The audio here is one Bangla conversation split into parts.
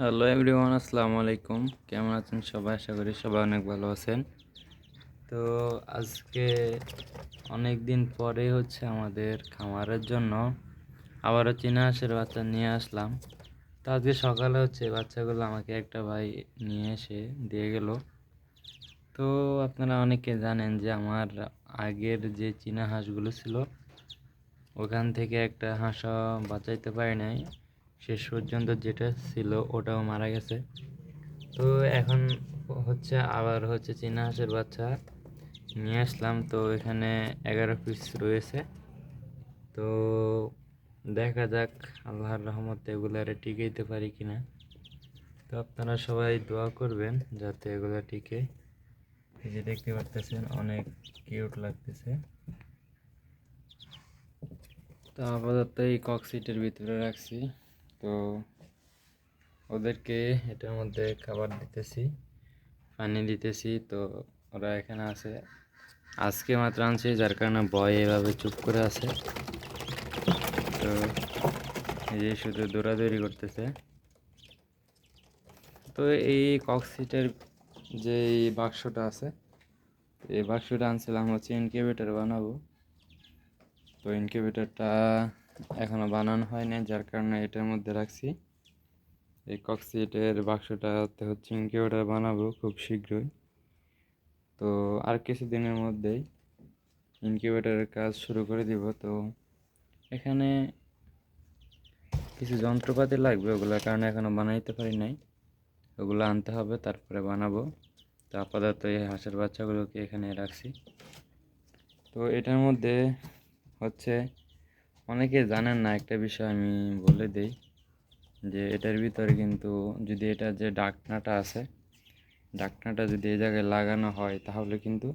হ্যালো এভরিওয়ান, আসসালামু আলাইকুম। কেমন আছেন সবাই? আশা করি সবাই অনেক ভালো আছেন। তো আজকে অনেক দিন পরে হচ্ছে আমাদের খামারের জন্য আবারও চীনা হাঁসের বাচ্চা নিয়ে আসলাম। তো আজকে সকালে হচ্ছে বাচ্চাগুলো আমাকে একটা ভাই নিয়ে এসে দিয়ে গেল। তো আপনারা অনেকে জানেন যে আমার আগের যে চীনা হাঁসগুলো ছিল, ওখান থেকে একটা হাঁসও বাঁচাইতে পারি নাই। শেষ পর্যন্ত যেটা ছিল ওটাও মারা গেছে। তো এখন হচ্ছে আবার হচ্ছে চীনা হাঁসের বাচ্চা নিয়ে আসলাম। তো এখানে এগারো পিস রয়েছে। তো দেখা যাক, আল্লাহর রহমতে এগুলারে টিকাইতে পারি কিনা। তো আপনারা সবাই দোয়া করবেন যাতে এগুলো টিকে। এই যে দেখতে পারতেছেন, অনেক কিউট লাগতেছে। তো আপাতত এই কক্সিটের ভিতরে রাখছি। তো ওদেরকে এটার মধ্যে খাবার দিতেছি, পানি দিতেছি। তো ওরা এখানে আছে। আজকে মাত্র আনছি, যার কারণে ভয় এভাবে চুপ করে আছে। তো এই যে শুধু দৌড়াদৌড়ি করতেছে। তো এই কক্সিটের যে বাক্সটা আছে, এই বাক্সটা আনছিলাম হচ্ছে ইনকিউবেটার বানাবো। তো ইনকিউবেটারটা এখনও বানানো হয় নাই যার কারণে এটার মধ্যে রাখছি। এই কক্সিটের বাক্সটাতে হচ্ছে ইনকিউবেটার বানাবো খুব শীঘ্রই। তো আর কিছুদিনের মধ্যেই ইনকিউবেটারের কাজ শুরু করে দিব। তো এখানে কিছু যন্ত্রপাতি লাগবে ওগুলোর কারণে এখনও বানাইতে পারি নাই। ওগুলো আনতে হবে, তারপরে বানাবো। তো আপাতত এই হাঁসের বাচ্চাগুলোকে এখানে রাখছি। তো এটার মধ্যে হচ্ছে অনেকে জানেন না, একটা বিষয় আমি বলে দেই যে এটার ভিতরে কিন্তু যদি এটা যে ডাকনাটা আছে, ডাকনাটা যদি এই জায়গায় লাগানো হয়, তাহলে কিন্তু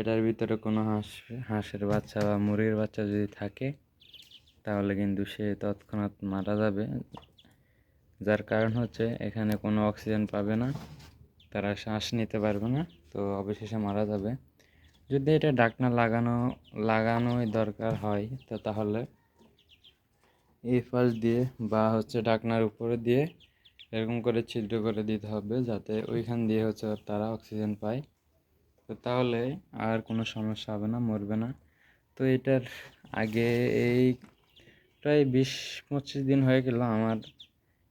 এটার ভিতরে কোনো হাঁস, হাঁসের বাচ্চা বা মুরগির বাচ্চা যদি থাকে, তাহলে কিন্তু সে তৎক্ষণাৎ মারা যাবে। যার কারণ হচ্ছে এখানে কোনো অক্সিজেন পাবে না, তারা শ্বাস নিতে পারবে না, তো অবশেষে মারা যাবে। যদি এটা ডাকনা লাগানো, লাগানোই দরকার হয়, তো তাহলে এই পাশ দিয়ে বা হচ্ছে ডাকনার উপরে দিয়ে এরকম করে ছিদ্র করে দিতে হবে যাতে ওইখান দিয়ে হচ্ছে তারা অক্সিজেন পায়। তো তাহলে আর কোনো সমস্যা হবে না, মরবে না। তো এটার আগে এই প্রায় বিশ পঁচিশ দিন হয়ে গেল আমার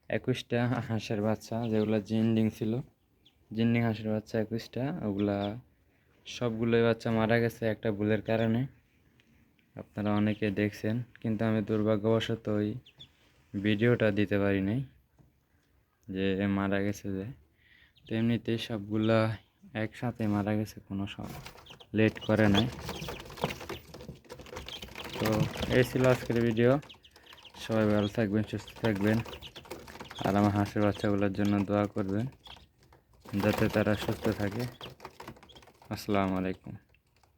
একুশটা হাঁসের বাচ্চা, যেগুলো জিন্ডিং ছিল। জিন্ডিং হাঁসের বাচ্চা একুশটা, ওগুলা সবগুলোই বাচ্চা মারা গেছে একটা ভুলের কারণে। আপনারা অনেকে দেখছেন, কিন্তু আমি দুর্ভাগ্যবশত ওই ভিডিওটা দিতে পারি নাই, যে মারা গেছে যে। তো এমনিতেই সবগুলা একসাথে মারা গেছে, কোনো সব লেট করে নাই। তো এই ছিল আজকের ভিডিও। সবাই ভালো থাকবেন, সুস্থ থাকবেন, আর আমার হাঁসের বাচ্চাগুলোর জন্য দোয়া করবেন, যাতে তারা সুস্থ থাকে। আসসালামু আলাইকুম।